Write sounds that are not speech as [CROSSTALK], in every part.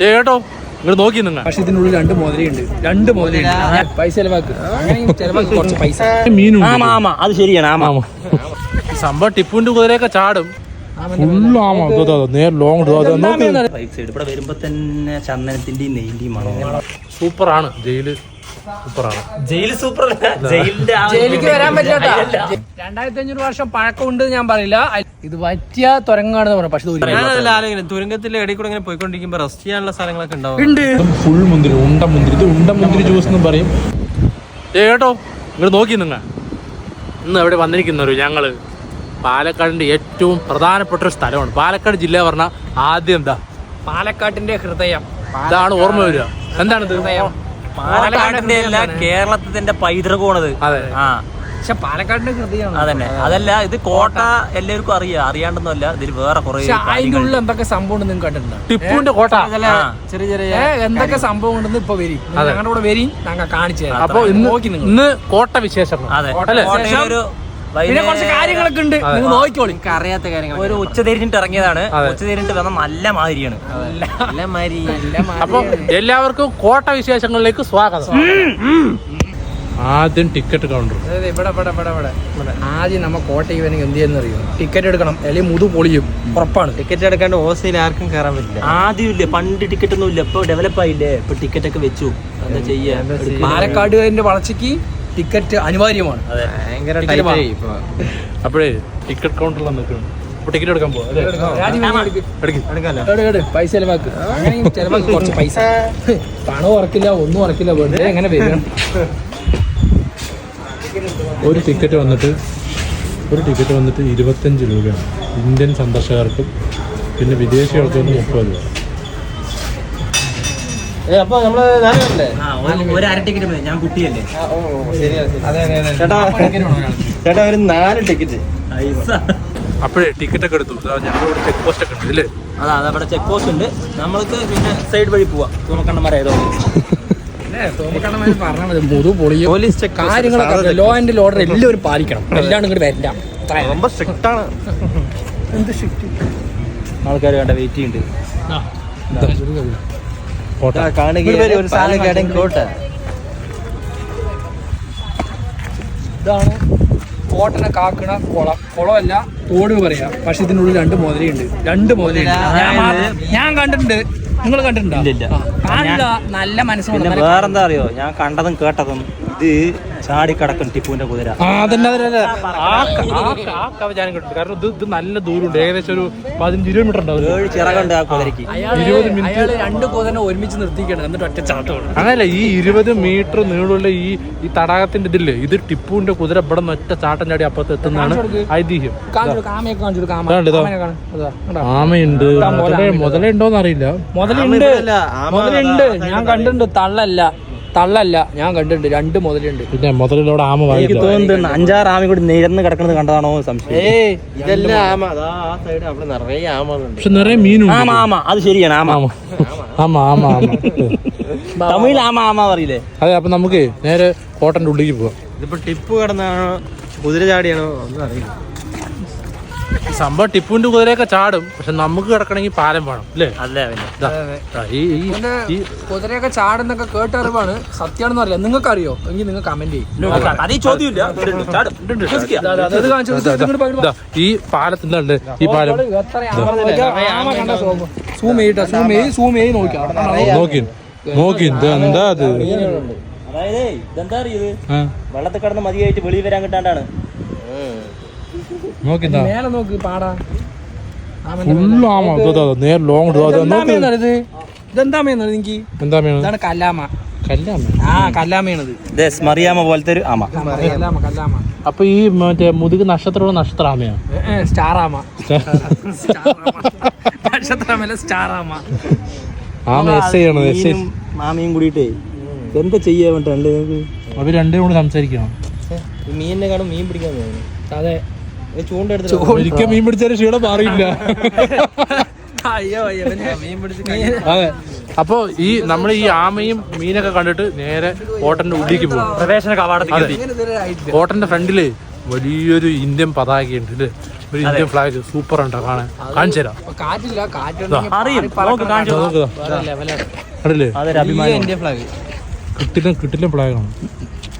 കേട്ടോ. ഇങ്ങോട്ട് നോക്കി നിങ്ങ പക്ഷെ ഇതിനുള്ളിൽ രണ്ട് മോതിരയുണ്ട്. രണ്ട് മോതിരയുണ്ട്. പൈസ ചെലവാക്ക്. കുറച്ച് പൈസ. മീനും അത് ശരിയാണ് ആമാ. സംഭവം ടിപ്പുവിന്റെ കുതിരയൊക്കെ ചാടും. ഇവിടെ വരുമ്പോ തന്നെ ചന്ദനത്തിന്റെയും നെയ്ന്റെയും മണം. സൂപ്പറാണ്. ജയിൽ. സൂപ്പറാണ്. ജയിൽ സൂപ്പർ ജയിലിന്റെ ആ വരാൻ പറ്റില്ല രണ്ടായിരത്തി അഞ്ഞൂറ് വർഷം പഴക്കമുണ്ട് ഞാൻ പറയില്ല. ഇത് പറ്റിയ തുരങ്കാണെന്ന് പറഞ്ഞു പക്ഷെ ഞാനതല്ല ആലോചിക്കുന്നത്. തുരങ്കത്തിന്റെ ഇടയിൽ കൂടെ ഇങ്ങനെ പോയിക്കൊണ്ടിരിക്കുമ്പോ റെസ്റ്റ് ചെയ്യാനുള്ള സ്ഥലങ്ങളൊക്കെ ഉണ്ടാവും? ഫുൾ മുന്തിരി ഉണ്ട മുന്തിരി. ഇത് ഉണ്ട മുന്തിരി ജ്യൂസ് എന്ന് പറയും. ഏ കേട്ടോ. ഇങ്ങോട്ട് നോക്കി നിങ്ങ ഇന്ന് അവിടെ വന്നിരിക്കുന്നവര് ഞങ്ങൾ പാലക്കാടിന്റെ ഏറ്റവും പ്രധാനപ്പെട്ട ഒരു സ്ഥലമാണ്. പാലക്കാട് ജില്ല പറഞ്ഞ ആദ്യം എന്താ? പാലക്കാട്ടിന്റെ ഹൃദയം. ഇതാണ് ഓർമ്മ വരിക. എന്താണിത്? പാലക്കാടിന്റെ അല്ല കേരളത്തിന്റെ പൈതൃകമാണത്. അതെ. ആ. പക്ഷെ പാലക്കാടിന്റെ ഹൃദയമാണ് അതന്നെ. അതല്ല ഇത് കോട്ട എല്ലാവർക്കും അറിയാം. അറിയാണ്ടൊന്നുമല്ല ഇതിൽ വേറെ കുറെ അതിനുള്ള അതിന്റെ ഉള്ളിൽ എന്തൊക്കെ സംഭവം ഉണ്ടെന്ന് നിങ്ങൾ കണ്ടിട്ടുണ്ടോ? ടിപ്പുവിന്റെ കോട്ട. ചെറിയ ചെറിയ എന്തൊക്കെ സംഭവം ഉണ്ടെന്ന് ഇപ്പൊ വരി. ഞങ്ങളുടെ കൂടെ വരി. ഞങ്ങൾ കാണിച്ചു തരാം. അപ്പൊ ഇന്ന് നോക്കി നിങ്ങൾ. ഇന്ന് കോട്ട വിശേഷം അതെ? കോട്ടയിലൊരു പിന്നെ കുറച്ച് കാര്യങ്ങളൊക്കെ ഉണ്ട്. നിങ്ങൾ നോക്കിക്കോളി. അറിയാത്ത കാര്യങ്ങൾ ഒരു ഉച്ച തിരിഞ്ഞിട്ട് ഇറങ്ങിയതാണ്. ഉച്ച തിരിഞ്ഞിട്ട് വന്ന നല്ല മാതിരിയാണ്. അപ്പൊ എല്ലാവർക്കും കോട്ട വിശേഷങ്ങളിലേക്ക് സ്വാഗതം. ആദ്യം ടിക്കറ്റ് കൗണ്ടർ ഇവിടെ ഇവിടെ ഇവിടെ ഇവിടെ. ആദ്യം നമ്മ കോട്ടയ്ക്ക് വേണമെങ്കിൽ എന്ത് ചെയ്യുന്ന അറിയോ? ടിക്കറ്റ് എടുക്കണം. അല്ലെങ്കിൽ മുതു പൊളിയും. ഉറപ്പാണ്. ടിക്കറ്റ് എടുക്കാണ്ട് ഓസയിൽ ആർക്കും കയറാൻ പറ്റില്ല. ആദ്യം ഇല്ല? പണ്ട് ടിക്കറ്റ് ഒന്നും ഇല്ല. ഇപ്പൊ ഡെവലപ്പ് ആയില്ലേ? ഇപ്പൊ ടിക്കറ്റ് ഒക്കെ വെച്ചു. എന്താ ചെയ്യാ? പാലക്കാടുകാരന്റെ വളർച്ചയ്ക്ക് ടിക്കറ്റ് അനിവാര്യമാണ്. അപ്പോഴേ ടിക്കറ്റ് കൗണ്ടറിൽ നിൽക്കുന്നത് ടിക്കറ്റ് എടുക്കാൻ പോവാ പൈസ ചെലവാക്ക്. ചെലവാക്ക് കുറച്ച് പൈസ. പണവും ഉറക്കില്ല ഒന്നും ഉറക്കില്ല. വെറുതെ എങ്ങനെ വരും ഒരു ടിക്കറ്റ് വന്നിട്ട് ഒരു ടിക്കറ്റ് വന്നിട്ട് ഇരുപത്തഞ്ച് രൂപയാണ്. ഇന്ത്യൻ സന്ദർശകർക്കും പിന്നെ വിദേശികൾക്ക് മുപ്പത് രൂപ. അപ്പൊ നമ്മള് നാലുപേരല്ലേ ആ, ഒരു- ഒരു അര ടിക്കറ്റ് മതി ഞാൻ കുട്ടിയല്ലേ ചേട്ടാ ചേട്ടാ ഒരു നാല് ടിക്കറ്റ് പൈസ അപ്പോഴേ ടിക്കറ്റ് ഒക്കെ എടുത്തു ഞങ്ങളിവിടെ ചെക്ക് പോസ്റ്റ് ഒക്കെ ഉണ്ട് ഇല്ലേ അതാ അതവിടെ ചെക്ക് പോസ്റ്റ് ഉണ്ട് നമ്മൾക്ക് പിന്നെ സൈഡ് വഴി പോവാം തുറക്കണ്ണന്മാരായതോ പറഞ്ഞാൽ മതി മുതു പൊളിയും പോലീസ് ചെക്ക് കാര്യങ്ങളൊക്കെ ലോ ആൻഡ് ഓർഡർ എല്ലാവരും പാലിക്കണം എല്ലാവരും ഇങ്ങോട്ട് വരണ്ട അത്ര ரொம்ப സ്ട്രിക്റ്റ് ആണ് ആൾക്കാർ വേണ്ട വെയിറ്റ് ചെയ്യുന്നുണ്ട് കോട്ട. കാണുക ഒരു സാധനം കോട്ട ഇതാണ് കോട്ടനെ കാക്കണ കുളം. കുളമല്ല തോട് പറയാ. പക്ഷെ ഇതിനുള്ളിൽ രണ്ട് മോതിരയുണ്ട്. രണ്ട് മോതിരയുണ്ട്. ഞാൻ കണ്ടിട്ടുണ്ട്. നിങ്ങൾ കണ്ടിട്ടുണ്ടോ? നല്ല മനസ്സുകൊണ്ട് വേറെന്താ അറിയോ? ഞാൻ കണ്ടതും കേട്ടതും ഇത് ചാടി കിടക്കും ടിപ്പുവിന്റെ കുതിര. ആ അതന്നെ അതന്നെ ആ ക- ആ ക- ആ കവ ഞാൻ കണ്ടിട്ടുണ്ട് കാരണം ഇത് ഇത് നല്ല ദൂരമുണ്ട്. ഏകദേശം ഒരു പതിനഞ്ച് കിലോമീറ്റർ ഉണ്ടാവും ഏഴ് ചിറകുണ്ട് ആ കുതിരക്ക് അയാൾ മിനിറ്റ്. അയാൾ രണ്ട് കുതിരനെ ഒരുമിച്ച് നിർത്തിക്കണം എന്നിട്ട് ഒറ്റ ചാട്ടമാണ്. അങ്ങനല്ല ഈ ഇരുപത് മീറ്റർ നീളമുള്ള ഈ ഈ തടാകത്തിന്റെ ഇതില്ലേ? ഇത് ടിപ്പുവിന്റെ കുതിര ഇവിടെ നിന്ന് ഒറ്റ ചാട്ടം ചാടി അപ്പുറത്ത് എത്തുന്നതാണ് ഐതിഹ്യം. കാണിച്ചു കാമയൊക്കെ കാണിച്ചു കാമ ഇതാണ്ട് ഇതാ. കാമനെ കാണാം. ഇതാ, കണ്ടോ? ആമയുണ്ട്. പോലെ മുതലേ- ആമയുണ്ട്. അറിയില്ല മുതലുണ്ട്. മുതലുണ്ട്. ഞാൻ കണ്ടിട്ടുണ്ട്. തള്ളല്ല. തള്ളല്ല. ഞാൻ കണ്ടിട്ടുണ്ട്. രണ്ട് മുതലുണ്ട്. പിന്നെ മുതലിലൂടെ ആമ എനിക്ക് തോന്നുന്നു അഞ്ചാറ് ആമി കൂടി നിരന്ന് കിടക്കുന്നത് കണ്ടതാണോ സംശയം. ഏയ് ഇതെല്ലാം ആമ. അതാ ആ സൈഡ് അവിടെ നിറയെ ആമകളുണ്ട്. പക്ഷെ നിറയെ മീനുണ്ട്. ആമ ആമ. അത് ശരിയാണ് ആമ. ആമ. ആമ ആമ ആമ. [LAUGHS] തമിഴിൽ ആമ ആമ പറയില്ലേ? അതെ അപ്പൊ നമുക്ക് നേരെ കോട്ടന്റെ ഉള്ളിലേക്ക് പോവാം. ഇതിപ്പോ ടിപ്പ് കിടന്നാണോ? കുതിര ചാടിയാണോ? ഒന്നും അറിയില്ല. സംഭവം ടിപ്പുവിന്റെ കുതിരയൊക്കെ ചാടും. പക്ഷെ നമുക്ക് കിടക്കണമെങ്കിൽ പാലം വേണം അല്ലേ? അല്ലേ കുതിരയൊക്കെ ചാടുന്നൊക്കെ കേട്ടറിവാണ് സത്യമാണെന്ന് അറിയില്ല നിങ്ങൾക്ക് അറിയോ എങ്കിൽ നിങ്ങൾ കമന്റ് ചെയ്യും. ഈ ഇതാ, ഈ പാലത്തിന്റെ ഉണ്ട് ഈ പാലം. സൂം ചെയ്യട്ടെ സൂം ചെയ്ത് സൂം ചെയ്ത് നോക്കാം. നോക്കി. നോക്കി എന്താ അത്? അതായത് ഇതെന്താ അറിയത്? വെള്ളത്തിൽ കിടന്ന് മതിയായിട്ട് വെളിയിൽ വരാൻ കിട്ടാണ്ടാണ്. നോക്കി ഇതാ. മേലെ നോക്ക് പാടാ. ഫുള്ള് ആമ. നേരെ ലോങ് എനിക്ക് ഇതാണ് കല്ലാമ. മറിയാമ പോലത്തെ ഒരു ആമ. കല്ലാമ കല്ലാമ അപ്പൊ ഈ മറ്റേ മുതുക് നക്ഷത്രമുള്ള നക്ഷത്ര ആമയാ സ്റ്റാർ ആമ നക്ഷത്രമല്ല സ്റ്റാർ ആമ ആമ എസ് ആണ് എസ് കൂടിയിട്ടേ എന്താ ചെയ്യാൻ വേണ്ടി അവർ രണ്ടും കൂടി സംസാരിക്കണം. ഈ മീനിനെ കാണും മീൻ പിടിക്കാൻ അതെ. ഒരിക്കൽ മീൻ പിടിച്ചാലും ക്ഷീണം മാറിയില്ല അയ്യോ അയ്യോ മീൻ പിടിച്ച് അതെ. അപ്പൊ ഈ നമ്മൾ ഈ ആമയും മീനൊക്കെ കണ്ടിട്ട് നേരെ ഓട്ടന്റെ ഉള്ളിലേക്ക് പോകും പ്രവേശന കവാടത്തിൽ ഓട്ടന്റെ ഫ്രണ്ടിൽ വലിയൊരു ഇന്ത്യൻ പതാകയുണ്ട് ഉണ്ട് ഒരു ഇന്ത്യൻ ഫ്ലാഗ് സൂപ്പർ ഉണ്ടോ കാണാൻ? കാണിച്ചു തരാം. ലെവലാണ് കണ്ടില്ലേ? കിട്ടില്ല കിട്ടില്ല ഫ്ലാഗാണ്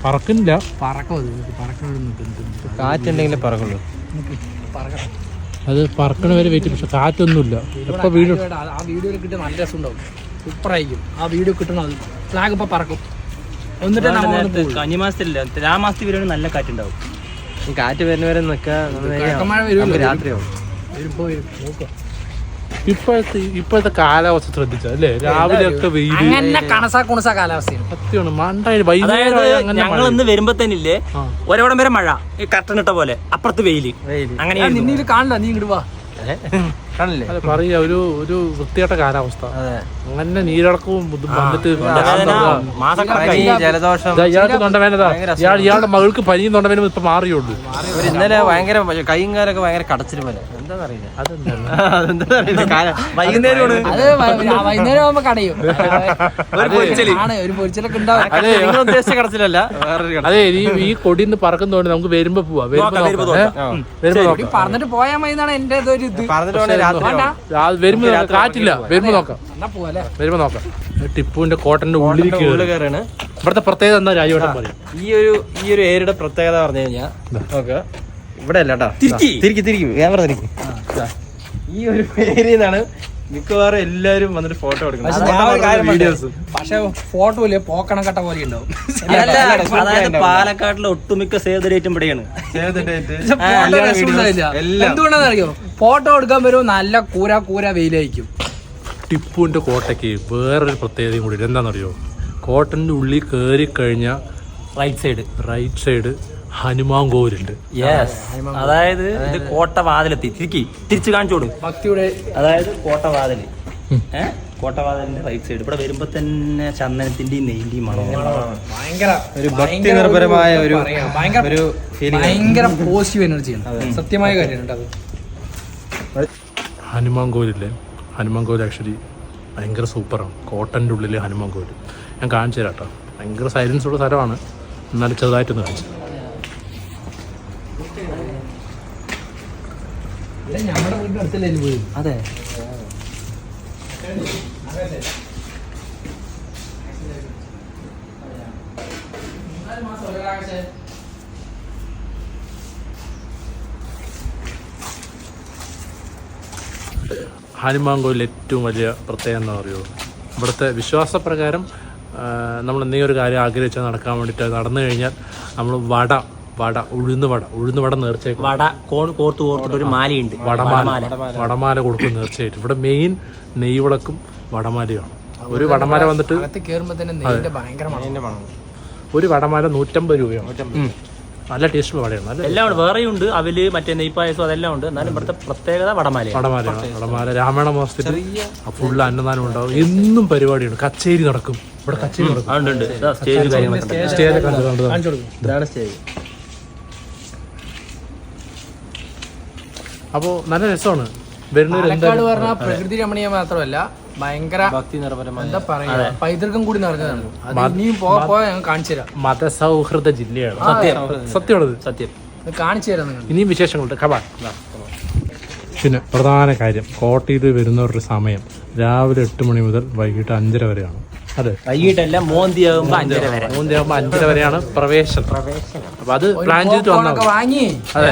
പറക്കുന്നില്ല. പറക്കും കാറ്റുണ്ടെങ്കിലേ പറക്കുള്ളൂ. അത് പറക്കണ വരെ വെയിറ്റ് പക്ഷെ കാറ്റൊന്നുമില്ല. എപ്പോ വീട് ആ വീഡിയോയിൽ കിട്ടിയ നല്ല രസം ഉണ്ടാവും സൂപ്പർ ആയിരിക്കും ആ വീഡിയോ കിട്ടണം ഫ്ലാഗ് ഇപ്പൊ പറക്കും. എന്നിട്ട്. കന്നിമാസത്തിലില്ല? തുലാമാസത്തിൽ വരുവാണെങ്കിൽ നല്ല കാറ്റുണ്ടാവും. കാറ്റ് വരുന്നവരെ നിൽക്കുക വരുമല്ലോ. രാത്രിയാവും. വരുമ്പോ വരും. നോക്കുക ഇപ്പോഴത്തെ ഇപ്പോഴത്തെ കാലാവസ്ഥ ശ്രദ്ധിച്ച അല്ലേ? രാവിലെ ഒക്കെ വെയിൽ അങ്ങനെ കണസാ കുണസാ കാലാവസ്ഥയാണ്. സത്യമാണ്. മണ്ടായി വൈകുന്നേരം അതായത് ആയാൽ അങ്ങനെ ഞങ്ങൾ മഴ. ഇന്ന് വരുമ്പോ തന്നെ ഇല്ലേ ഒരവിടം വരെ മഴ ഈ കർട്ടൻ ഇട്ട പോലെ അപ്പുറത്ത് വെയിൽ. അങ്ങനെ കാണില്ല നീ ഇങ്ങോട്ട് വാ. കാണില്ലേ? അല്ല പറയാ ഒരു ഒരു വൃത്തിയായിട്ട കാലാവസ്ഥ. അതെ. അങ്ങനെ നീരടക്കവും വന്നിട്ട് മാസക്കണക്കായി ജലദോഷം. ഇതാ ഇയാൾക്ക് തൊണ്ടവേനതാ ഇയാൾ ഇയാളുടെ മകൾക്ക് പനിയും തൊണ്ടവേനും ഇപ്പൊ മാറിയുള്ളൂ. ഇന്നലെ ഭയങ്കര കൈയും കാലൊക്കെ ഭയങ്കര കടച്ചിൽ പോലെ. [LAUGHS] വൈകുന്നേരമാണ് വൈകുന്നേരം ആവുമ്പോ കടയും. ആണ് ഒരു പൊരിച്ചലൊക്കെ ഉണ്ടാവും. അതെ ഉദ്ദേശിച്ച കടച്ചിലല്ല ഈ കൊടിന്ന് പറക്കുന്നതുകൊണ്ട് നമുക്ക് വരുമ്പോ പോവാ. വരുമ്പോ പറഞ്ഞിട്ട് പോയാൽ മതി എന്നാണ് എന്റെ ഒരു ഇത്. വരുമ്പോ കാറ്റില്ല. വരുമ്പോ നോക്കാം. വരുമ്പോ നോക്കാം. ടിപ്പുവിന്റെ കോട്ടന്റെ ഉള്ളിൽ കയറി. കയറാണ്. ഇവിടുത്തെ പ്രത്യേകത എന്താ രാജവട്ടം പറയും? ഈ ഒരു ഈ ഒരു ഏരിയയുടെ പ്രത്യേകത പറഞ്ഞു കഴിഞ്ഞാൽ നോക്കുക ഇവിടെ അല്ല കേട്ടോ തിരിക്ക്. തിരിക്കി. തിരിക്കും. ക്യാമറ തിരിക്കും ഈ ഒരു പേരിൽ നിന്നാണ് മിക്കവാറും എല്ലാരും വന്നിട്ട് ഫോട്ടോ എടുക്കണം വീഡിയോസ് പക്ഷെ ഫോട്ടോ ഇല്ലേ? പോക്കണം കട്ട പോലെ ഉണ്ടാവും അതായത് പാലക്കാട്ടിലെ ഒട്ടുമിക്ക സേവ് ദ ഡേറ്റും ഇവിടെയാണ്. എന്തുകൊണ്ടാന്ന് അറിയോ ഫോട്ടോ എടുക്കാൻ വരുമ്പോ നല്ല കൂര കൂര വെയിലായിരിക്കും. ടിപ്പുവിന്റെ കോട്ടയ്ക്ക് വേറൊരു പ്രത്യേകതയും കൂടി. എന്താണെന്നറിയോ? കോട്ടന്റെ ഉള്ളിൽ കയറി കഴിഞ്ഞ right side right side Hanuman കോവിലുണ്ട് yes അതായത് ഇത് കോട്ടവാതിലെത്തി. തിരിക്കി തിരിച്ചു കാണിച്ചോടും ഭക്തിയുടെ അതായത് കോട്ടവാതിൽ ഏഹ് കോട്ടവാതിലിന്റെ റൈറ്റ് സൈഡ് ഇവിടെ വരുമ്പോ തന്നെ ചന്ദനത്തിന്റെയും നെയ്ന്റെയും മണം ഭയങ്കര ഒരു ഭക്തി നിർഭരമായ ഒരു ഭയങ്കര ഒരു ഫീലിംഗ് ഭയങ്കര പോസിറ്റീവ് എനർജിയാണ് സത്യമായ കാര്യമാണ് അത്. ഹനുമാൻ കോവിലില്ലേ ഹനുമാൻ കോവിൽ ആക്ച്വലി ഭയങ്കര സൂപ്പറാണ് കോട്ടന്റെ ഉള്ളിലെ ഹനുമാൻ കോവിൽ ഞാൻ കാണിച്ചു തരാം കേട്ടോ. ഭയങ്കര സൈലൻസ് ഉള്ള സ്ഥലമാണ്. എന്നാലും ചെറുതായിട്ടൊന്ന് കാണിച്ചു തരാം. നമ്മുടെ വീടിന്റെ അടുത്തല്ലേ ഇത് പോയി അതെ. ഹനുമാൻ ഏറ്റവും വലിയ പ്രത്യേകത എന്ന് പറയുമോ ഇവിടുത്തെ വിശ്വാസപ്രകാരം നമ്മൾ എന്തെങ്കിലും ഒരു കാര്യം ആഗ്രഹിച്ചാൽ നടക്കാൻ വേണ്ടിയിട്ട് നടന്നു കഴിഞ്ഞാൽ നമ്മൾ വട വട ഉഴുന്ന് വട ഉഴുന്ന് വട നേർച്ചയായിട്ട് വട കോൺ കോർത്ത് കോർത്തിട്ട് ഒരു മാലയുണ്ട്. വടമാല. വടമാല. കൊടുക്കും നേർച്ചയായിട്ട്. ഇവിടെ മെയിൻ നെയ് വിളക്കും വടമാലയാണ് ഒരു വടമാല വന്നിട്ട് ഒരു വടമാല നൂറ്റമ്പത് രൂപയാണ്. നല്ല ടേസ്റ്റ് വടയാണ്. എല്ലാം ഉണ്ട്. വേറെയും ഉണ്ട്. അവൽ മറ്റേ നെയ്പ്പായസം അതെല്ലാം ഉണ്ട്. എന്നാലും ഇവിടുത്തെ പ്രത്യേകത വടമാല വടമാല വടമാല രാമായണ മാസത്തിൽ ഫുള്ള് അന്നദാനം ഉണ്ടാവും. എന്നും പരിപാടിയുണ്ട് കച്ചേരി നടക്കും. ഇവിടെ കച്ചേരി നടക്കും. സ്റ്റേജ് കാര്യങ്ങളൊക്കെ ഇതാണ് സ്റ്റേജ്. അപ്പോൾ നല്ല രസമാണ്. പാലക്കാട് പറഞ്ഞ പ്രകൃതി രമണീയ മാത്രമല്ല ഭയങ്കര ഭക്തി എന്താ പറയാ പൈതൃകം കൂടി നിറഞ്ഞതാണ്. അത്. ഇനിയും പോകാൻ പോയാൽ ഞാൻ കാണിച്ചു തരാം. മതസൗഹൃദ ജില്ലയാണ്. സത്യം. സത്യമാണത്. സത്യം. കാണിച്ചു തരാം നിങ്ങൾ. ഇനിയും വിശേഷങ്ങളുണ്ട്. കബാ പിന്നെ പ്രധാന കാര്യം കോട്ടയിൽ വരുന്നവരുടെ സമയം രാവിലെ എട്ട് മണി മുതൽ വൈകിട്ട് അഞ്ചര വരെയാണ്. വൈകിട്ടല്ല മോന്തിയാകുമ്പോ അഞ്ചര വരെ. മൂന്നാകുമ്പോൾ അഞ്ചര വരെയാണ് പ്രവേശനം. അപ്പൊ അത് പ്ലാൻ ചെയ്തിട്ട് വന്നാൽ വാങ്ങി ഏ,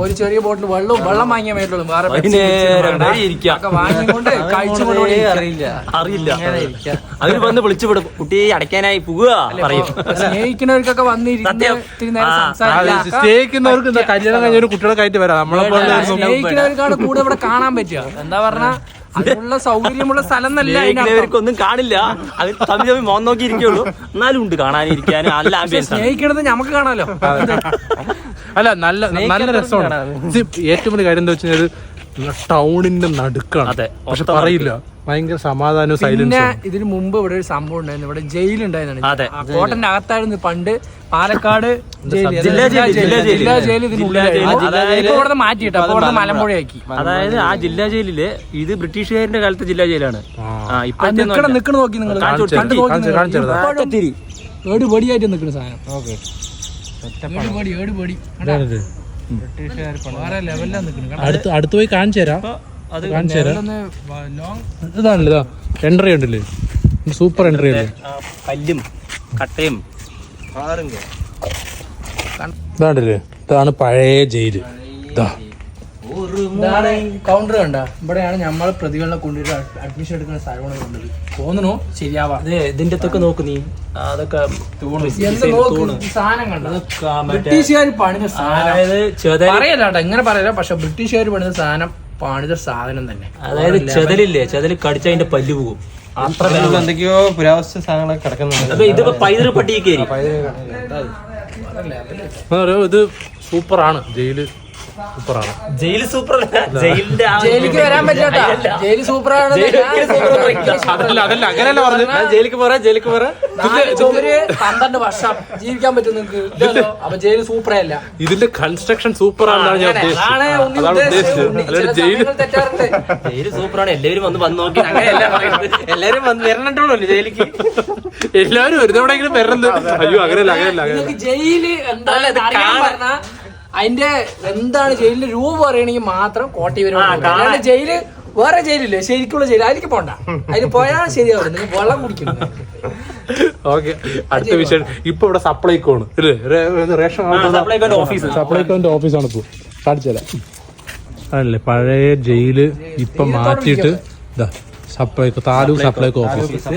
ഒരു ചെറിയ ബോട്ടിൽ വെള്ളവും വെള്ളം വാങ്ങിയാൽ മേട്ടുള്ളൂ വേറെ വൈകുന്നേരം വരെ ഇരിക്കാം. വാങ്ങിക്കൊണ്ട് കഴിച്ചുകൊണ്ട് ഇവിടെ ഇരിക്കാം. അറിയില്ല. അറിയില്ല. അതിന് വന്ന് വിളിച്ചു വിടും. കുട്ടി അടയ്ക്കാനായി പോവുക പറയും. സ്നേഹിക്കുന്നവർക്കൊക്കെ വന്നിരുന്ന് സത്യം. ഇത്തിരി നേരം ആ, സംസാരിക്കാം. സ്നേഹിക്കുന്നവർക്ക് എന്താ കല്യാണം കഴിഞ്ഞ ഒരു കുട്ടികളൊക്കെ ആയിട്ട് വരാം. നമ്മളെ പോലെ സ്നേഹിക്കുന്നവർക്കാണ് കൂടെ ഇവിടെ കാണാൻ പറ്റുക. എന്താ പറഞ്ഞാ അതിനുള്ള സൗകര്യമുള്ള സ്ഥലം അതിന്റെ കാണില്ല. അവർ തമ്മിൽ തമ്മിൽ മോൻ നോക്കി ഇരിക്കുള്ളൂ എന്നാലും ഉണ്ട് കാണാനിരിക്കാനും നല്ല ആംബിയൻസ് ആണ്. സ്നേഹിക്കണത് നമുക്ക് കാണാലോ? അല്ല നല്ല നല്ല രസമാണ്. ഏറ്റവും വലിയ കാര്യം എന്താ വെച്ചാൽ ടൗണിന്റെ നടുക്കാണ്. അതെ, പക്ഷെ പറയില്ല. ഭയങ്കര സമാധാനവും പിന്നെ സൈലൻസും ഇതിന് മുമ്പ് ഇവിടെ ഒരു സംഭവം ഉണ്ടായിരുന്നു. ഇവിടെ ജയിലുണ്ടായിരുന്നു അതെ. കോട്ടന്റെ അകത്തായിരുന്നു പണ്ട് പാലക്കാട് ജയിൽ ജില്ലാ ജയിൽ, ജില്ലാ ജയിൽ. ജില്ലാ ജയിൽ ഇതിനുള്ളിലായിരുന്നു ജില്ലാ ജയിൽ. ഇപ്പൊ ഇവിടെ മാറ്റിയിട്ട്? അപ്പൊ ഇവിടെ മലമ്പുഴയാക്കി. അതായത് ആ ജില്ലാ ജയിലിൽ ഇത് ബ്രിട്ടീഷുകാരുടെ കാലത്തെ ജില്ലാ ജയിലാണ്. ആ. ഇപ്പഴത്തെ നിക്കണ നിക്കണ നോക്കി നിങ്ങൾ കാണിച്ചു കണ്ടു നോക്കി കാണിച്ചു നിങ്ങൾ. കാണിച്ചു തരാം. ഇപ്പോഴും ഏട് പടിയായിട്ട് നിൽക്കുന്ന സാധനം. ഓക്കെ ഏട് പടി അടുത്ത് അടുത്ത് പോയി കാണിച്ചു തരാം. അത് കാണിച്ചു തരാം. ലോങ് ഇതാണല്ലോ ഇതാ. എൻട്രി ഉണ്ടല്ലേ? സൂപ്പർ എൻട്രി അല്ലേ പല്ലും കല്ലും കട്ടയും ഇതാണ്ടല്ലേ? ഇതാണ് പഴയ ജയിൽ ഇതാ. കൗണ്ടർ കണ്ട. ഇവിടെയാണ് നമ്മൾ പ്രതികളെ കൊണ്ടുപോയിട്ട് അഡ്മിഷൻ എടുക്കുന്ന സ്ഥലമാണ് കണ്ടത് തോന്നുന്നു ശരിയാവാ. അതെ ഇതിന്റെ അടുത്തൊക്കെ നോക്ക് നീ. അതൊക്കെ ഇങ്ങനെ ബ്രിട്ടീഷുകാർ പണിത എങ്ങനെ പറയല പക്ഷെ ബ്രിട്ടീഷുകാർ പണിത സാധനം പണിത സാധനം തന്നെ. അതായത് ചെതലില്ലേ? ചെതൽ കടിച്ച അതിന്റെ പല്ല് പോകും. എന്തൊക്കെയോ പുരാവസ്ഥ സാധനങ്ങളൊക്കെ കിടക്കുന്നുണ്ട്. ഇതിപ്പോ പൈതൃ പട്ടിയൊക്കെ ഇത് സൂപ്പറാണ്. ജയിൽ. സൂപ്പറാണ്. ജയിൽ സൂപ്പർ ജയിലിന്റെ ജയിലിക്ക് വരാൻ പറ്റില്ല ജയിൽ സൂപ്പറാണ് അതല്ല അതല്ല അങ്ങനെയല്ല ജയിലിക്ക് പോരാ ജയിലിക്ക് പോരാ. പന്ത്രണ്ട് വർഷം ജീവിക്കാൻ പറ്റും നിങ്ങൾക്ക്. ഇല്ലല്ലോ. അപ്പൊ ജയിൽ സൂപ്പറല്ല ഇതിന്റെ കൺസ്ട്രക്ഷൻ സൂപ്പറാണെന്നാണ് ഞാൻ ഉദ്ദേശിച്ചത്. ജയിൽ സൂപ്പറാണ്. എല്ലാവരും വന്ന് വന്ന് നോക്കി. അങ്ങനെയല്ല വന്ന് വരണുള്ളൂ ജയിലിക്ക്? എല്ലാവരും ഒരു തവണയെങ്കിലും വരണത് അയ്യോ അങ്ങനെയല്ല അങ്ങനെയല്ല ജയിൽ എന്താ അതിന്റെ എന്താണ് ജയിലിന്റെ രൂപം പറയണെങ്കിൽ മാത്രം കോട്ടി വരും അല്ലാണ്ട് ജയിൽ വേറെ ജയിലില്ലേ? ശരിക്കുള്ള ജയിൽ അതിലേക്ക് പോണ്ട. അതിന് പോയാൽ ശരിയാവും നിങ്ങൾ വെള്ളം കുടിക്കുന്നു ഓക്കെ. അടുത്ത വിഷയം. ഇപ്പൊ ഇവിടെ സപ്ലൈകോ ആണ് അല്ലേ റേ- റേഷൻ സപ്ലൈകോന്റെ ഓഫീസാണ് ഇപ്പൊ. കാണിച്ചല്ല അല്ലേ പഴയ ജയിൽ ഇപ്പൊ മാറ്റിയിട്ട് ഇതാ സപ്ലൈകോ താലൂക്ക് സപ്ലൈകോ ഓഫീസ്.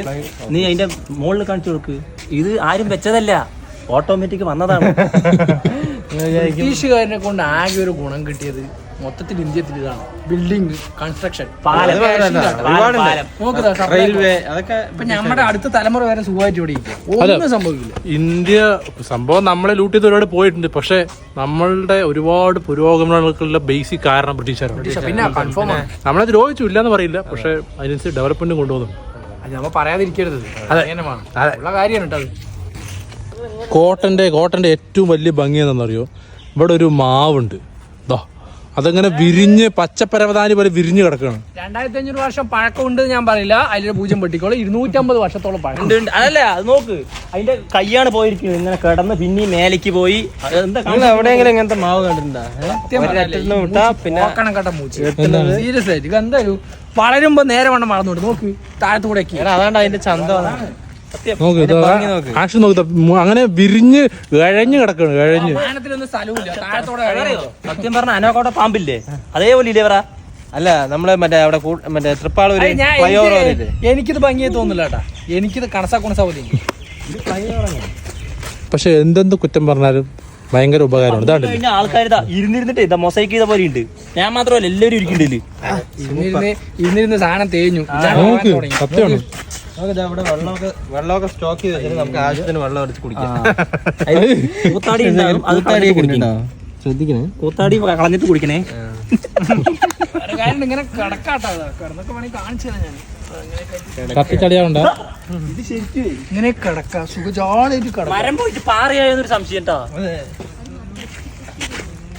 നീ അതിന്റെ മുകളിൽ കാണിച്ചു കൊടുക്ക്. ഇത് ആരും വെച്ചതല്ല. ഓട്ടോമാറ്റിക് വന്നതാണ്. [LAUGHS] ബ്രിട്ടീഷുകാരനെ കൊണ്ട് ആകെ ഒരു ഗുണം കിട്ടിയത് മൊത്തത്തിൽ ഇന്ത്യത്തിൽ ഇതാണ്. ബിൽഡിംഗ് കൺസ്ട്രക്ഷൻ റെയിൽവേ അതൊക്കെ ഇപ്പൊ നമ്മുടെ അടുത്ത തലമുറ വരെ സുഖമായിട്ട് ഇവിടെ. ഒന്നും സംഭവിക്കില്ല. ഇന്ത്യ സംഭവം നമ്മളെ ലൂട്ട് ചെയ്ത് ഒരുപാട് പോയിട്ടുണ്ട്. പക്ഷെ നമ്മളുടെ ഒരുപാട് പുരോഗമനങ്ങൾക്കുള്ള ബേസിക് കാരണം ബ്രിട്ടീഷുകാരാണ്. പിന്നെ കൺഫേം നമ്മളെ ദ്രോഹിച്ചു ഇല്ലെന്ന് പറയില്ല. പക്ഷെ അതിനനുസരിച്ച് ഡെവലപ്മെന്റ് കൊണ്ടുപോകുന്നു അത് നമ്മ പറയാതിരിക്കരുത്. അതെ. ഉള്ള കാര്യമാണ് കേട്ടോ അത് കോട്ടന്റെ കോട്ടന്റെ ഏറ്റവും വലിയ ഭംഗി എന്താണെന്നറിയോ? ഇവിടെ ഒരു മാവുണ്ട്. ദാ അതങ്ങനെ വിരിഞ്ഞ് പച്ചപ്പരവതാനി പോലെ വിരിഞ്ഞ് കിടക്കുകയാണ്. രണ്ടായിരത്തി അഞ്ഞൂറ് വർഷം പഴക്കമുണ്ട് ഞാൻ പറയില്ല. അതിലൊരു പൂജ്യം പെട്ടിക്കോളൂ. ഇരുന്നൂറ്റമ്പത് വർഷത്തോളം പഴക്കം. ഉണ്ട്, ഉണ്ട്. അതല്ല അത് നോക്ക്. അതിന്റെ കൈയാണ് പോയിരിക്കുന്നത്. ഇങ്ങനെ കിടന്ന് പിന്നെ മേലേക്ക് പോയി. എവിടെയെങ്കിലും ഇങ്ങനത്തെ മാവ് കണ്ടിട്ടുണ്ടാ? പിന്നെ സീരിയസ് ആയിട്ട്. ഇത് എന്തായാലും വളരുമ്പോ നേരെ വണ്ണം വളർന്നുണ്ട് നോക്ക് താഴത്തുകൂടെ എടാ, അതാണ്ട് അതിന്റെ ചന്തം. നോക്ക് ഇത് ഭംഗി നോക്ക്. ആക്ഷൻ നോക്ക് അങ്ങനെ വിരിഞ്ഞ് കഴഞ്ഞ് താഴത്തോടെ അറിയോ? സത്യം പറഞ്ഞ അനോക്കോട്ടെ പാമ്പില്ലേ? അതേപോലെ ഇല്ലേ പറ? അല്ല നമ്മളെ മറ്റേ അവിടെ മറ്റേ തൃപ്പാളൂര് എനിക്കിത് ഭംഗിയായി തോന്നില്ല കേട്ടാ. എനിക്കിത് കണസാ കുണസാ പോലെ പക്ഷെ എന്തെന്ത് കുറ്റം പറഞ്ഞാലും ഭയങ്കര ഉപകാരമാണ്. ഇതാണ് കഴിഞ്ഞ ആൾക്കാർ ഇതാ ഇരുന്നിരുന്നിട്ട് ഇതാ മൊസൈക്ക് ചെയ്ത പോലെ ഉണ്ട്. ഞാൻ മാത്രമല്ല എല്ലാവരും ഇരിക്കണ്ടില്ല ഇരുന്നിരുന്ന് ഇരുന്നിരുന്ന് സാധനം തേഞ്ഞു. സത്യമാണ്. നമുക്ക് ദാ ഇവിടെ വെള്ളമൊക്കെ വെള്ളമൊക്കെ സ്റ്റോക്ക് ചെയ്ത് നമുക്ക് ആവശ്യത്തിന് വെള്ളം കുടിക്കാം. കൂത്താടി ഉണ്ടാകും അത് കളഞ്ഞിട്ട് കുടിക്കണം ശ്രദ്ധിക്കണേ. കൂത്താടി കളഞ്ഞിട്ട് കുടിക്കണേ. ഇങ്ങനെ കിടക്കാട്ടാ ഇത്. കിടന്നൊക്കെ വേണമെങ്കിൽ കാണിച്ചു തരാം ഞാൻ. കത്തിച്ചടിയാവണ്ട. ഇങ്ങനെ കിടക്ക. സുഖജാളായിട്ട് കിടക്കാം. മരം പോയിട്ട് പാറയായെന്നൊരു സംശയം കേട്ടോ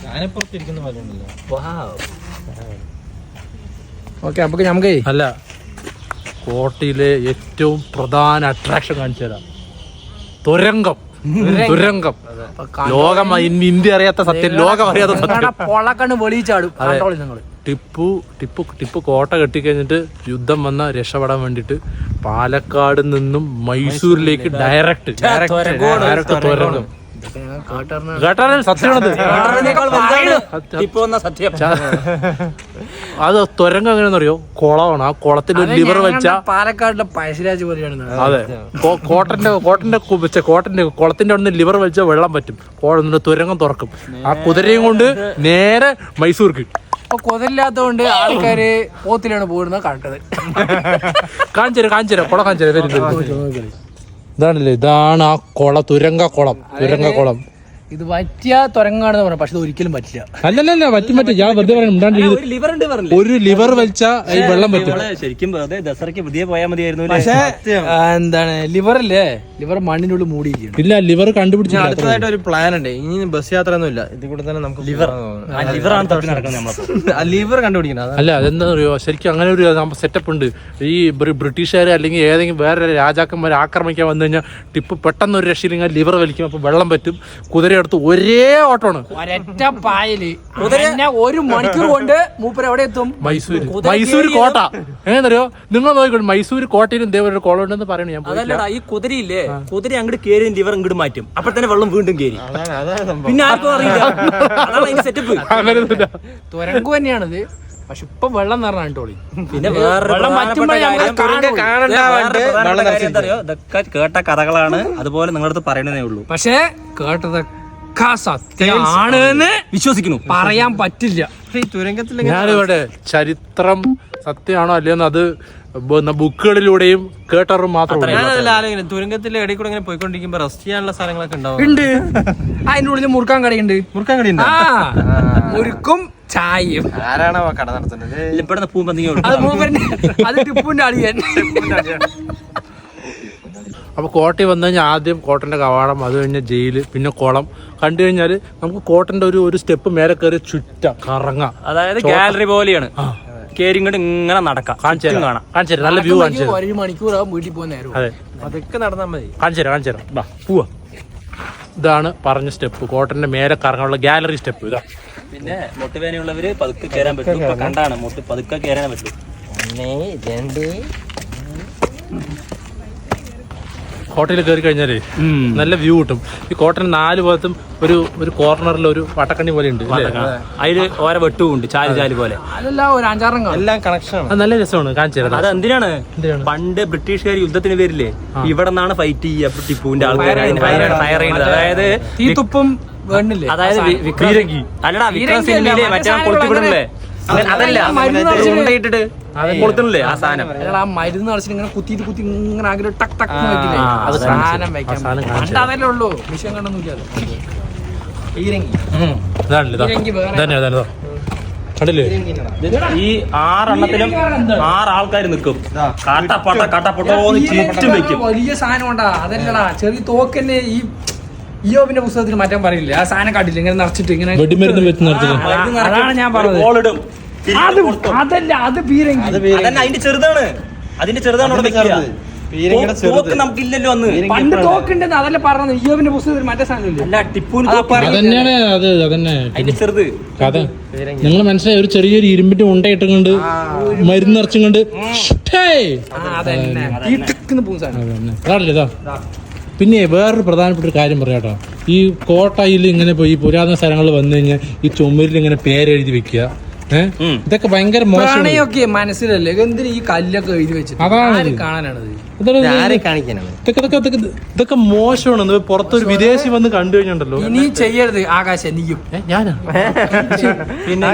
ഞാനിപ്പുറത്തിരിക്കുന്ന പോലെ ഉണ്ടല്ലോ. ഓക്കെ അപ്പൊ നമുക്ക് അല്ല. കോട്ടയിലെ ഏറ്റവും പ്രധാന അട്രാക്ഷൻ കാണിച്ചു തരാം. തുരങ്കം. തുരങ്കം. ലോകം ഇന്ന് ഇന്ത്യ അറിയാത്ത സത്യം ലോകം അറിയാത്ത സത്യം. നിങ്ങൾ? ടിപ്പു ടിപ്പു ടിപ്പു കോട്ട കെട്ടിക്കഴിഞ്ഞിട്ട് യുദ്ധം വന്ന രക്ഷപ്പെടാൻ വേണ്ടിട്ട് പാലക്കാട് നിന്നും മൈസൂരിലേക്ക് ഡയറക്റ്റ് ഡയറക്റ്റ് തുരങ്കം. കേട്ടാണ് സത്യമാണത്. ഇപ്പൊ വന്ന സത്യം. അത് തുരങ്കം എങ്ങനെയാണെന്നറിയോ? കുളമാണ്. ആ കുളത്തിൽ ഒരു ലിവർ വെച്ച പാലക്കാടിലെ പഴശ്ശിരാജ് പോലെയാണ് അതെ. കോട്ടന്റെ കോട്ടന്റെ വെച്ച കോട്ടന്റെ കുളത്തിന്റെ അവിടെ നിന്ന് ലിവർ വെച്ച വെള്ളം പറ്റും. കോളം തുരങ്കം തുറക്കും. ആ കുതിരയും കൊണ്ട് നേരെ മൈസൂർക്ക് അപ്പൊ കൊതില്ലാത്തതുകൊണ്ട് ആൾക്കാര് പോത്തിലാണ് പോയിരുന്നത് കണ്ടത് കാഞ്ചര കാഞ്ചര കുളം കാഞ്ചര. ഇതാണല്ലേ ഇതാണ് ആ കുളം തുരങ്ക കുളം തുരങ്ക കുളം. ഇത് പറ്റിയ തുരങ്ങാണ് പറഞ്ഞു പക്ഷെ ഇത് ഒരിക്കലും പറ്റില്ല. അല്ലല്ല പറ്റും പറ്റും ഞാൻ വെറുതെ പറയാം മിണ്ടാണ്ട് ഒരു ലിവർ വലിച്ച ഈ വെള്ളം പറ്റും. ശരിക്കും വെറുതെ ദസറയ്ക്ക് പുതിയ പോയാൽ മതിയായിരുന്നു പക്ഷേ എന്താണ് ലിവർ അല്ലേ? ലിവർ മണ്ണിനുള്ളിൽ മൂടിയിരിക്കും ഇല്ല ലിവർ കണ്ടുപിടിച്ചു അടുത്തതായിട്ട് ഒരു പ്ലാൻ ഉണ്ട്. ഇനി ബസ് യാത്ര ഒന്നും ഇല്ല ഇതിൽ കൂടെ തന്നെ നമുക്ക് ലിവർ ലിവർ ആണ് നടക്കുന്നത് ലിവർ കണ്ടുപിടിക്കണം. അല്ല അതെന്താ പറയുക ശരിക്കും അങ്ങനെ ഒരു സെറ്റപ്പ് ഉണ്ട്. ഈ ബ്രി- ബ്രിട്ടീഷുകാർ അല്ലെങ്കിൽ ഏതെങ്കിലും വേറെ രാജാക്കന്മാർ ആക്രമിക്കാൻ വന്നു കഴിഞ്ഞാൽ ടിപ്പ് പെട്ടെന്ന് ഒരു രക്ഷയില്ലെങ്കിൽ ലിവർ വലിക്കും അപ്പോൾ വെള്ളം പറ്റും. കുതിര കുതിര അടുത്ത് ഒരേ ഓട്ടമാണ്. ഒരൊറ്റ പായൽ. പിന്നെ ഒരു മണിക്കൂർ കൊണ്ട് മൂപ്പര് എവിടെ എത്തും? മൈസൂർ മൈസൂർ കോട്ട. എങ്ങനെയോ നിങ്ങൾ നോക്കിക്കോ മൈസൂർ കോട്ടയിലും ഇതേപോലെ ഒരു കുളം ഉണ്ടെന്ന് പറയണു ഞാൻ അതല്ലടാ ഈ കുതിരയില്ലേ? കുതിര അങ്ങോട്ട് കേറി ഇവർ ഇങ്ങോട്ട് മാറ്റും. അപ്പൊ തന്നെ വെള്ളം വീണ്ടും സംഭവം. പിന്നെ ആർക്കും അറിയില്ല. അതാണ് സെറ്റപ്പ് തുരങ്കു തന്നെയാണിത്. പക്ഷെ ഇപ്പൊ വെള്ളം നിറഞ്ഞ ടോളി പിന്നെ. വേറെ കേട്ട കഥകളാണ്. അതുപോലെ നിങ്ങളടുത്ത് പറയണതേ ഉള്ളൂ. പക്ഷേ കേട്ടതൊക്കെ സത്യമാണ് എന്ന് വിശ്വസിക്കുന്നു. പറയാൻ പറ്റില്ല. ഞാനിവിടെ ചരിത്രം സത്യമാണോ അല്ലയോന്ന് അത് ബ- ബുക്കുകളിലൂടെയും കേട്ടറും മാത്രമേ തുരങ്കത്തിലെ ഇടയിൽ കൂടെ ഇങ്ങനെ പോയിക്കൊണ്ടിരിക്കുമ്പോ റെസ്റ്റ് ചെയ്യാനുള്ള സ്ഥലങ്ങളൊക്കെ ഉണ്ടാവും ഉണ്ട്. അതിന്റെ ഉള്ളിൽ മുറുക്കാൻ കടയുണ്ട്. മുറുക്കാൻ കടി ആ മുറുക്കും ചായയും. ആരാണോ കട നടത്തുന്നത്? ഇവിടുന്ന് പൂമ്പന്തിങ്ങ അത് പൂമ്പന്റെ അത് ടിപ്പുന്റെ അളിയൻ. അപ്പോൾ കോട്ടയിൽ വന്നു കഴിഞ്ഞാൽ ആദ്യം കോട്ടന്റെ കവാടം അത് കഴിഞ്ഞ് ജയിൽ പിന്നെ കുളം. കണ്ടു കഴിഞ്ഞാൽ നമുക്ക് കോട്ടന്റെ ഒരു ഒരു സ്റ്റെപ്പ് മേലെ കയറി ചുറ്റ കറങ്ങ. അതായത് ഗാലറി പോലെയാണ്. കേരിങ്ങോട്ട് ഇങ്ങനെ നടക്കാം. കാണിച്ചു കാണാം. കാണിച്ചു നല്ല വ്യൂ കാണിച്ചു ഒരു മണിക്കൂറാവും വീട്ടിൽ പോകുന്ന നേരം അതെ. അതൊക്കെ നടന്നാൽ മതി. കാണിച്ചു കാണിച്ചു തരാം. ബാ പോവാ. ഇതാണ് പറഞ്ഞ സ്റ്റെപ്പ്. കോട്ടന്റെ മേലെ കറങ്ങാനുള്ള ഗാലറി സ്റ്റെപ്പ്. ഇതാ. പിന്നെ മുട്ടുവേനയുള്ളവര് പതുക്കെ കയറാൻ പറ്റും. കണ്ടാണ് മുട്ട് പതുക്കെ കയറാൻ പറ്റും. ഒന്ന് രണ്ട്. കോട്ടയിൽ കയറി കഴിഞ്ഞാലേ നല്ല വ്യൂ കിട്ടും. ഈ കോട്ടന് നാല് ഭാഗത്തും ഒരു ഒരു കോർണറിൽ ഒരു വട്ടക്കണ്ണി പോലെ ഉണ്ട് അതിൽ ഓരോ വെട്ടും ഉണ്ട് ചാൽ ചാൽ പോലെ. എല്ലാം കണക്ഷൻ നല്ല രസമാണ് കാണിച്ചു തരാം അത് എന്തിനാണ്? പണ്ട് ബ്രിട്ടീഷുകാർ യുദ്ധത്തിന് പേരില്ലേ ഇവിടെ നിന്നാണ് ഫൈറ്റ് ചെയ്യുക. ടിപ്പുവിന്റെ ആൾക്കാർ ഫയർ ചെയ്യുന്നത് അതായത് തുപ്പും അതായത് വീരങ്കി. അല്ലടാ വിക്രം സിനിമയിലെ മറ്റേ അങ്ങനെ അതല്ല. ആ സാധനം? ആ മരുന്ന് ഇങ്ങനെ കുത്തിയിട്ട് കുത്തി ഇങ്ങനെ ആഗ്രഹം ടക് ടക് വെക്കില്ലേ? അത് സാധനം വെക്കാൻ പണ്ട് അതല്ലേ ഉള്ളൂ. വിഷയം ഇതന്നെ ഇതാ. കണ്ടില്ലേ? ഈ ആറെണ്ണത്തിലും ആറ് ആൾക്കാർ നിൽക്കും. കാട്ടപ്പാട്ട കാട്ടപ്പാട്ടോന്ന് ചുറ്റും വെക്കും. വലിയ സാധനം ഉണ്ടാ അതല്ലടാ. ചെറിയ തോക്കന്നെ ഈ ഇയോബിന്റെ പുസ്തകത്തിൽ മാറ്റാൻ പറയില്ല? ആ സാധനം കാട്ടില്ല? ഇങ്ങനെ നിറച്ചിട്ട് ഇങ്ങനെ വെടിമരുന്ന് വെച്ച് നിർത്തുന്നു അതാണ് ഞാൻ പറഞ്ഞത്. അത് അതല്ല അത് പീരങ്കി. അതന്നെ അതിന്റെ ചെറുതാണ്. അതിന്റെ ചെറുതാണ് അവിടെ വെക്കുക. പീരങ്കിയുടെ തോ- തോക്ക് നമുക്കില്ലല്ലോ അന്ന്. പണ്ട് തോക്കുണ്ടെന്ന് അതല്ല പറഞ്ഞത്. ഇയോബിന്റെ പുസ്തകത്തിൽ സാധനമില്ല? അല്ല ടിപ്പുവിന് തോക്ക് അതന്നെയാണ് അത് അതന്നെ. അതിന്റെ ചെറുത്. കഥ. നിങ്ങൾ മനസ്സിലായി ഒരു ചെറിയൊരു ഇരുമ്പിന്റെ ഉണ്ടയിട്ടുകൊണ്ട് മരുന്ന് നിറച്ചും കൊണ്ട് അതന്നെ ഈ ടിക്കുന്ന പോകുന്ന സാധനം അതാണല്ലേ ഇതാ. പിന്നെ വേറൊരു പ്രധാനപ്പെട്ട ഒരു കാര്യം പറയാട്ടോ ഈ കോട്ടയിൽ ഇങ്ങനെ പോയി പുരാതന സ്ഥലങ്ങളിൽ വന്നു കഴിഞ്ഞാൽ ഈ ചുമരിൽ ഇങ്ങനെ പേരെഴുതി വെക്കുക. ഇതൊക്കെ ഭയങ്കര മോശമാണ്. പ്രണയൊക്കെ മനസ്സിലല്ലേ? എന്തിനു ഈ കല്ലൊക്കെ എഴുതി വെച്ചിട്ട്? അതാണ്. ഇത്. കാണാനാണത്? ഇതൊക്കെ ആരെ കാണിക്കാനാണ്? ഇതൊക്കെ ഇതൊക്കെ ഇതൊക്കെ ഇതൊക്കെ മോശമാണ്. പുറത്തൊരു വിദേശി വന്ന് കണ്ടു കഴിഞ്ഞുണ്ടല്ലോ. ഇനി ചെയ്യരുത്. ആകാശ നീയും ഞാനാ? പിന്നെ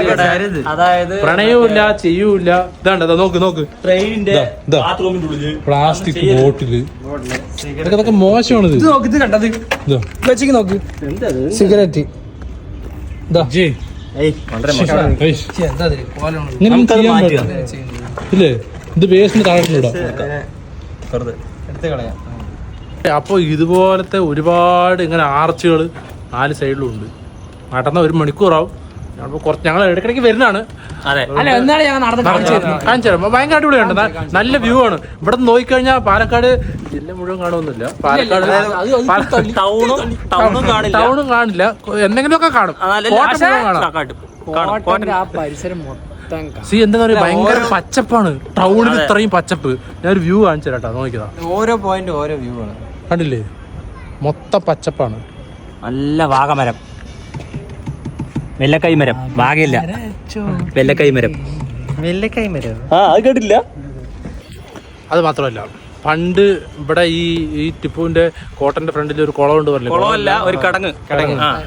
അതായത് പ്രണയവും ഇല്ല ചെയ്യൂല ഇതാണ്ട് ഇതാ നോക്ക് നോക്ക്. ട്രെയിനിന്റെ പ്ലാസ്റ്റിക് ബോട്ടിൽ. ഇതൊക്കെ മോശമാണ് ഇത്. നോക്ക് ഇത് കണ്ടത്. ഇതാ. വെച്ചിക്ക് നോക്ക്. സിഗരറ്റ്. ഇതാ ജി. എന്താ ഇത്? ഇല്ലേ വേസ്റ്റിന് താഴെ അപ്പോൾ ഇതുപോലത്തെ ഒരുപാട് ഇങ്ങനെ ആർച്ചുകൾ നാല് സൈഡിലും ഉണ്ട്. നടന്ന ഒരു മണിക്കൂറാവും. ഞങ്ങളിപ്പോൾ കുറച്ച് ഞങ്ങൾ ഇടയ്ക്കിടയ്ക്ക് വരുന്നതാണ്. അതെ. അല്ല എന്നാണ് ഞങ്ങൾ നടന്ന് കാണിച്ചു തരാം. ഭയങ്കര അടിപൊളിയുണ്ട്. ന- നല്ല വ്യൂ ആണ് ഇവിടെ നിന്ന് നോക്കിക്കഴിഞ്ഞാൽ പാലക്കാട് ജില്ല മുഴുവൻ കാണുമൊന്നുമില്ല പാലക്കാട് അത് അത് ടൗണും ടൗണും കാണില്ല. ടൗണും കാണില്ല. എന്തെങ്കിലുമൊക്കെ കാണും. നല്ല പക്ഷേ മുഴുവൻ കാണാം. കാട്ടും. കാണും. കോട്ടന്റെ ആ പരിസരം മൊത്തം കാണാം. സി എന്താ പറയുക ഭയങ്കര പച്ചപ്പാണ്. ടൗണിൽ ഇത്രയും പച്ചപ്പ്. ഞാൻ ഒരു വ്യൂ കാണിച്ചു തരാം കേട്ടോ നോക്കിയതാ. ഓരോ പോയിന്റ് ഓരോ വ്യൂ ആണ്. കണ്ടില്ലേ? മൊത്തം പച്ചപ്പാണ്. നല്ല വാഗമരം. വെല്ലക്കൈ മരം വാഗയില്ല. വെല്ലക്കൈമരം. വെള്ളക്കൈ മരം ആ അത് കേട്ടില്ല അത് മാത്രമല്ല പണ്ട് ഇവിടെ ഈ ഈ ടിപ്പുവിന്റെ കോട്ടന്റെ ഫ്രണ്ടിൽ ഒരു കുളം ഉണ്ട് പറഞ്ഞില്ലേ? കുളമല്ല ഒരു കടങ്ങ്.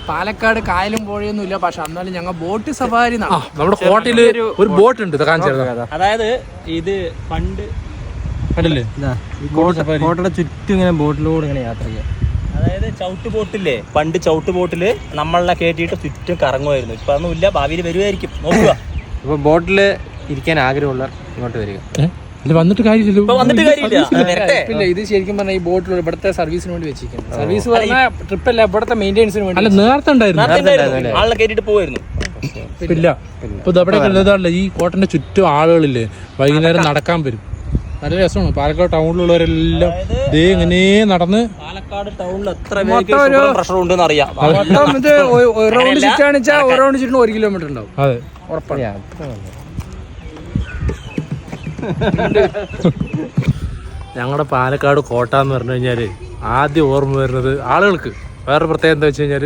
പാലക്കാട് കായലും പുഴയൊന്നും ഇല്ല പക്ഷെ എന്നാലും ഞങ്ങൾ ബോട്ട് സഫാരി നമ്മുടെ കോട്ടയിൽ ഒരു ബോട്ട്. ഉണ്ട് അതായത് ഇത് പണ്ട് കണ്ടില്ലേ? കോട്ടയുടെ ചുറ്റും ഇങ്ങനെ ബോട്ടിലൂടെ ഇങ്ങനെ യാത്ര ചെയ്യാം. അതായത് ചവിട്ട് ബോട്ടില്ലേ പണ്ട് ചവിട്ട് ബോട്ടിൽ നമ്മളെ കയറ്റിയിട്ട് ചുറ്റും കറങ്ങുമായിരുന്നു. ഇപ്പൊ അതൊന്നും ഇല്ല ഭാവിയിൽ വരുമായിരിക്കും നോക്കുക. അപ്പൊ ബോട്ടിൽ ഇരിക്കാൻ ആഗ്രഹമുള്ള ഇങ്ങോട്ട് വരിക? വന്നിട്ട് ഇപ്പൊ കാര്യമില്ല. ഇത് ഇല്ല ഇത് ശരിക്കും പറഞ്ഞാൽ ഈ ബോട്ടിൽ ഇവിടുത്തെ സർവീസിന് വേണ്ടി വെച്ചിരിക്കുന്നത്. സർവീസ് പറഞ്ഞാൽ ട്രിപ്പ് അല്ല ഇവിടുത്തെ മെയിന്റെനൻസിന് വേണ്ടി അല്ല നേരത്തെ ഉണ്ടായിരുന്നു. കയറ്റിട്ട് പോവായിരുന്നു. ഇല്ല. ഇപ്പൊ ഇതവിടെ ഈ കോട്ടന്റെ ചുറ്റും ആളുകളില്ലേ? വൈകുന്നേരം നടക്കാൻ വരും. നല്ല രസമാണ്. പാലക്കാട് ടൗണിലുള്ളവരെല്ലാം ദേ ഇങ്ങനെ നടന്ന് പാലക്കാട് ടൗണിൽ എത്ര പ്രഷർ ഉണ്ടെന്ന് അറിയാം. ഇത് ഒരു- റൗണ്ട് ചുറ്റാണ് വെച്ചാൽ ഒരു റൗണ്ട് ചുറ്റിന് ഒരു കിലോമീറ്റർ ഉണ്ടാവും. അതെ. ഉറപ്പാണ്. [LAUGHS] ഞങ്ങളുടെ പാലക്കാട് കോട്ട എന്ന് പറഞ്ഞു കഴിഞ്ഞാൽ ആദ്യം ഓർമ്മ വരുന്നത് ആളുകൾക്ക് വേറെ പ്രത്യേകത എന്താ വെച്ച് കഴിഞ്ഞാൽ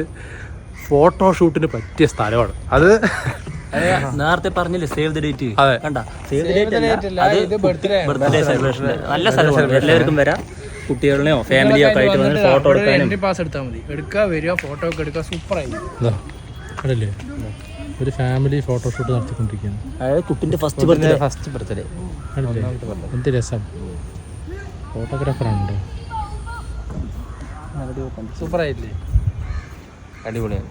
ഫോട്ടോഷൂട്ടിന് പറ്റിയ സ്ഥലമാണ്. അത് നേരത്തെ പറഞ്ഞില്ലേ സേവ് ദ ഡേറ്റ് അതെ. കണ്ട? സേവ് ദ ഡേറ്റ് അല്ല, ഇത് birthday ആണ്. ബർത്ത്ഡേ സെലിബ്രേഷൻ നല്ല സെലിബ്രേഷൻ എല്ലാവർക്കും വരാം. കുട്ടികളെയോ ഫാമിലിയോ ഒക്കെ ആയിട്ട് വന്ന് ഫോട്ടോ എടുക്കാനും. എൻട്രി പാസ് എടുത്താൽ മതി. എടുക്കുക വരിക ഫോട്ടോ ഒക്കെ എടുക്കുക സൂപ്പറായി ഒരു ഫാമിലി ഫോട്ടോഷൂട്ട് നടത്തിക്കൊണ്ടിരിക്കുകയാണ് അതായത് കുട്ടിന്റെ ഫസ്റ്റ് ബർത്ത്ഡേ ഫസ്റ്റ് ബർത്ത്ഡേ എന്ത് രസം. ഫോട്ടോഗ്രാഫറാണ് സൂപ്പറായില്ലേ അടിപൊളിയാണ്.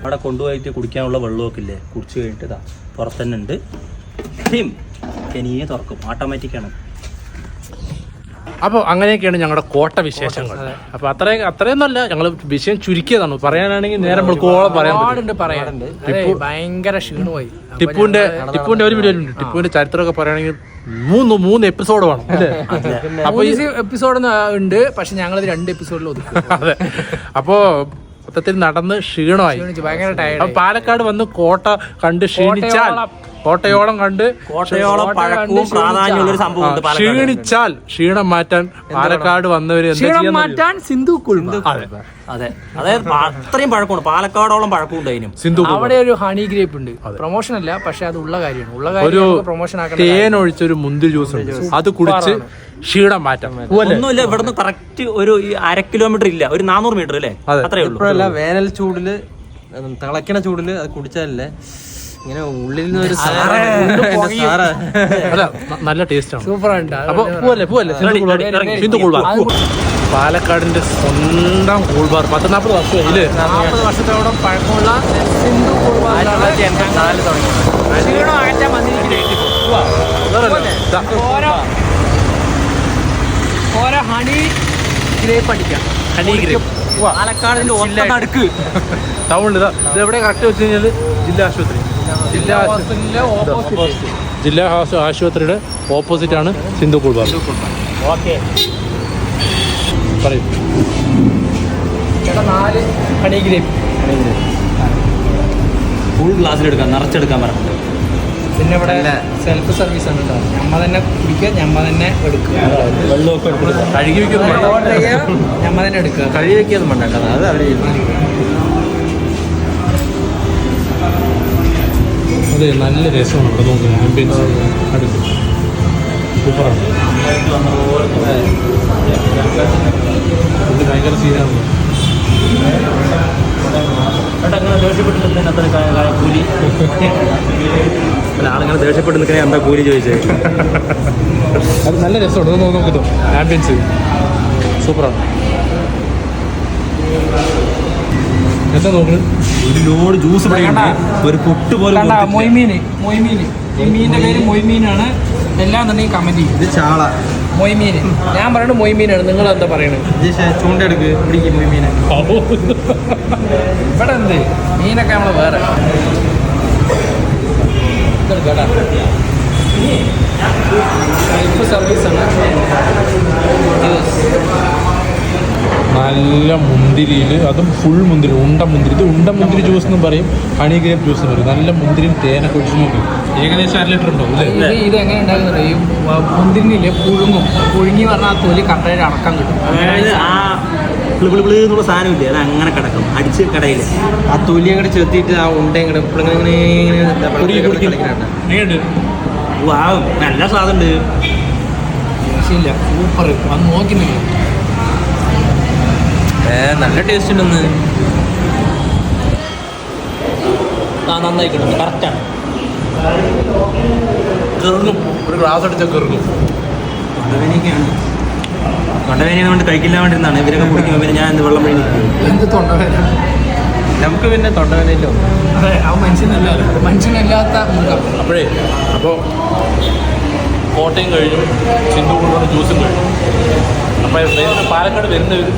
അവിടെ കൊണ്ടുപോയിട്ട് കുടിക്കാനുള്ള വെള്ളമൊക്കെ ഇല്ലേ? കുടിച്ചു കഴിഞ്ഞിട്ട് ഇതാ പുറത്തന്നെ ഉണ്ട്. ടീം തനിയെ തുറക്കും. ഓട്ടോമാറ്റിക് ആണ്. അപ്പോൾ അങ്ങനെയൊക്കെയാണ് ഞങ്ങളുടെ കോട്ട വിശേഷങ്ങൾ. അപ്പോൾ അത്രയും അത്രയൊന്നുമല്ല ഞങ്ങൾ വിഷയം ചുരുക്കിയതാണ്. പറയാനാണെങ്കിൽ നേരം കോളം പറയാൻ പറയാനുണ്ട്. ഭയങ്കര ക്ഷീണമായി. ടിപ്പുവിന്റെ ടിപ്പുവിന്റെ ഒരു വീഡിയോ ഉണ്ട് ടിപ്പുവിന്റെ ചരിത്രമൊക്കെ പറയുകയാണെങ്കിൽ മൂന്ന് മൂന്ന് എപ്പിസോഡ് വേണം അല്ലേ? അപ്പൊ ഈ എപ്പിസോഡ് ഉണ്ട് പക്ഷെ ഞങ്ങൾ രണ്ട് എപ്പിസോഡിൽ ഒതുക്കും. [LAUGHS] അതെ. അപ്പോ മൊത്തത്തിൽ നടന്ന് ക്ഷീണമായി. അപ്പൊ പാലക്കാട് വന്ന് കോട്ട കണ്ട് ക്ഷീണിച്ചാൽ കോട്ടയോളം കണ്ട് കോട്ടയോളം സംഭവം ക്ഷീണിച്ചാൽ ക്ഷീണം മാറ്റാൻ പാലക്കാട് വന്നവര് ക്ഷീണം മാറ്റാൻ സിന്ധു അതെ. അതെ. അതായത് അത്രയും പഴക്കമാണ്. പാലക്കാടോളം പഴക്കമുണ്ട് അതിനും. സിന്ധു അവിടെ ഒരു ഹണി ഗ്രേപ്പ് ഉണ്ട്. പ്രൊമോഷൻ അല്ല പക്ഷെ അത് ഉള്ള കാര്യമാണ്. ഉള്ള കാര്യം പ്രൊമോഷൻ തേൻ ഒഴിച്ചൊരു മുന്തിരി ജ്യൂസ് ഉണ്ട്. അത് കുടിച്ച് ക്ഷീണം മാറ്റം. ഒന്നുമില്ല ഇവിടുന്ന് കറക്റ്റ് ഒരു അര കിലോമീറ്റർ ഇല്ല ഒരു നാനൂറ് മീറ്റർ അല്ലേ? അത്രേ ഉള്ളൂ. വേനൽ ചൂടിൽ തിളക്കണ ചൂടിൽ അത് കുടിച്ചാലല്ലേ ഇങ്ങനെ ഉള്ളിൽ നിന്ന് ഒരു നല്ല ടേസ്റ്റാണ് സൂപ്പർ പാലക്കാടിന്റെ സ്വന്തം കൂൾബാർ. പത്ത് നാൽപ്പത് വർഷം ഇല്ലേ? നാൽപ്പത് വർഷത്തോളം പഴക്കമുള്ള സിന്ധു ഓരോ ഹണി ഗ്രേപ്പ് അടിക്കാം. ഹണി ഗ്രേപ്പ് പാലക്കാടിന്റെ ഒത്ത നടുക്ക്. [LAUGHS] ടൗണിൽ ഇതാ. ഇത് എവിടെ കറക്റ്റ് വെച്ച് കഴിഞ്ഞാൽ ജില്ലാ ആശുപത്രി. ജില്ലാ ആശുപത്രിയുടെ ഓപ്പോസിറ്റ് ആണ് സിന്ധു കുടുംബ. പറയും. ഹണി ഗ്രേപ്പ് ഫുൾ ഗ്ലാസ്സിലെടുക്കാം. നിറച്ചെടുക്കാൻ പറഞ്ഞിട്ട് പിന്നെ ഇവിടെ സെൽഫ് സർവീസ് ആണ് കേട്ടോ ഞമ്മ തന്നെ കുടിക്കുക ഞമ്മ തന്നെ എടുക്കുക. വെള്ളമൊക്കെ കഴുകി വെക്കുന്നു. ഞമ്മ തന്നെ എടുക്കുക. കഴുകി വെക്കൊന്നും വേണ്ട അത് അവിടെ. അതെ നല്ല രസമാണ് ഇവിടെ നോക്കുന്നത്. ആംബിയൻസ് അടുത്ത് സൂപ്പറാണ്. ഇത് ഭയങ്കര സീനാണ് ചേട്ടാ അങ്ങനെ ദേഷ്യപ്പെട്ട് നിൽക്കുന്ന അത്ര കൂലി. അല്ല ആളിങ്ങനെ ദേഷ്യപ്പെട്ട് നിൽക്കണേ എന്താ കൂലി ചോദിച്ചത് അത് നല്ല രസമുണ്ട് നോക്കുന്നു ആംബിയൻസ് സൂപ്പറാണ്. എന്താ നോക്കുന്നത് ഒരു ലോഡ് ജ്യൂസ് ഒരു പുട്ട് പോലെ മൊയ്മീൻ മൊയ്മീൻ മീനിന്റെ പേര് മൊയ്മീനാണ്. എല്ലാം തന്നെ കമന്റ് ചെയ്യും. ഇത് ചാള. മൊയ്മീന്. ഞാൻ പറയുന്നത് മൊയ്മീനാണ്. നിങ്ങൾ എന്താ പറയണത് ചൂണ്ടെടുക്ക്. പിടിക്കും മീനെ ഇവിടെ എന്ത് മീനൊക്കെ നമ്മൾ വേറെ. സെൽഫ് സർവീസാണ് നല്ല മുന്തിരിയിൽ അതും ഫുൾ മുന്തിരി ഉണ്ട മുന്തിരി. ഇത് ഉണ്ട മുന്തിരി ജ്യൂസ് എന്ന് പറയും ഹണി ഗ്രേപ്പ് ജ്യൂസ് എന്ന് പറയും. നല്ല മുന്തിരി തേനൊക്കെ ഒഴിച്ച് നോക്കി. ഏകദേശം അര ലിറ്റർ ഉണ്ടാവും അല്ലേ ഇത് എങ്ങനെ ഈ മുന്തിരിനില്ലേ? പുഴുങ്ങും. പുഴുങ്ങി പറഞ്ഞാൽ ആ തൊലി കട്ടയിൽ അടക്കം കിട്ടും. അതായത് ആ പ്ലിബിളി എന്നുള്ള സാധനം ഇല്ലേ? അത് അങ്ങനെ കിടക്കും. അടിച്ച് കടയിൽ ആ തൊലി അങ്ങോട്ട് ചെത്തിയിട്ട് ആ ഉണ്ട ഇങ്ങനെ ഇങ്ങനെ വാ നല്ല സാധനമുണ്ട് രക്ഷയില്ല സൂപ്പർ അത് നോക്കി നിങ്ങൾ ഏ നല്ല ടേസ്റ്റ് ഉണ്ടെന്ന് ആ നന്നായി കിട്ടുന്നു. കറക്റ്റാണ് കെറുങ്ങും ഒരു ഗ്ലാസ് അടിച്ചാൽ കെറുങ്ങും തൊണ്ടവേനയൊക്കെയാണ് കൊണ്ടവേന കൊണ്ട് കഴിക്കില്ല വേണ്ടിരുന്നാണ് ഇവരൊക്കെ കുടിക്കുമ്പോൾ പിന്നെ ഞാൻ എന്ത് വെള്ളം വഴി എന്ത് തൊണ്ടവേന നമുക്ക് പിന്നെ തൊണ്ടവേനല്ലോ അതെ ആ മനുഷ്യനല്ല. മനുഷ്യനല്ലാത്ത അപ്പോഴേ അപ്പോൾ കോട്ടയം കഴിഞ്ഞു സിന്ധു കൊണ്ടുള്ള ജ്യൂസും കഴിഞ്ഞു. അപ്പോൾ പാലക്കാട് വരുന്നവർ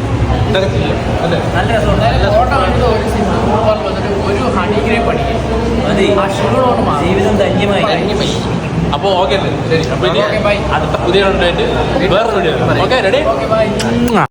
നല്ല രസമുണ്ട്. ഫോട്ടോ കണ്ടത് ഒരു സിനിമ വന്നിട്ട് ഒരു ഹണി ഗ്രേപ്പ് അടിക്കും. ജീവിതം ധന്യമായി. അപ്പോൾ ഓക്കെ ശരി. അപ്പോൾ ഇനി അടുത്ത പുതിയ വേറെ വീഡിയോ ഓക്കെ റെഡി